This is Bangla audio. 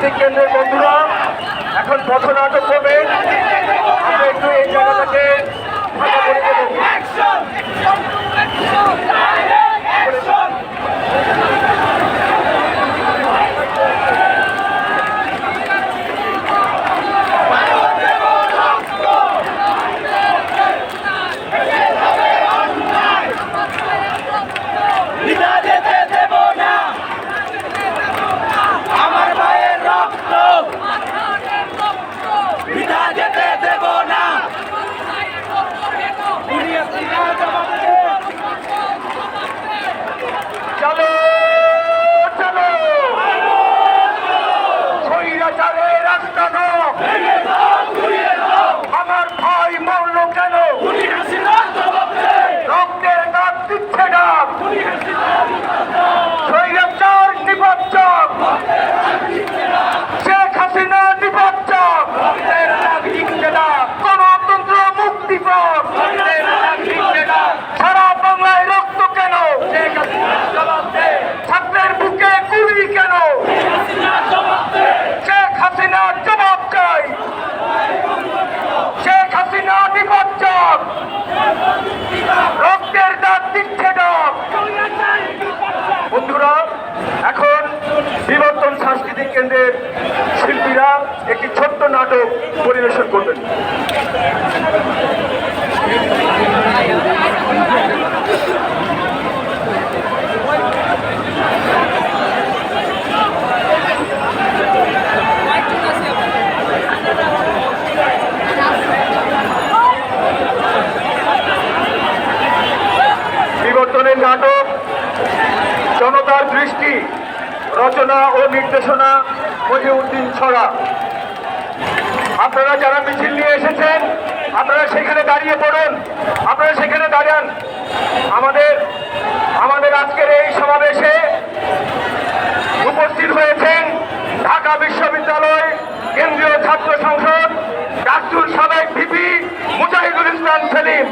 সাংস্কৃতিক কেন্দ্রের বন্ধুরা এখন পথনাটক করবে আমরা একটু এই জায়গাটাকে বন্ধুরা এখন বিবর্তন সাংস্কৃতিক কেন্দ্রের শিল্পীরা একটি ছোট্ট নাটক পরিবেশন করবেন। বিবর্তনের নাটক দৃষ্টি রচনা ও নির্দেশনা মজিউদ্দিন ছড়া। আপনারা যারা মিছিল নিয়ে এসেছেন, আপনারা সেখানে দাঁড়িয়ে পড়ুন, আপনারা সেখানে দাঁড়ান। আমাদের আমাদের আজকের এই সমাবেশে উপস্থিত হয়েছেন ঢাকা বিশ্ববিদ্যালয় কেন্দ্রীয় ছাত্র সংসদ, ডাকসুর সাবেক ভিপি মুজাহিদুল ইসলাম সেলিম।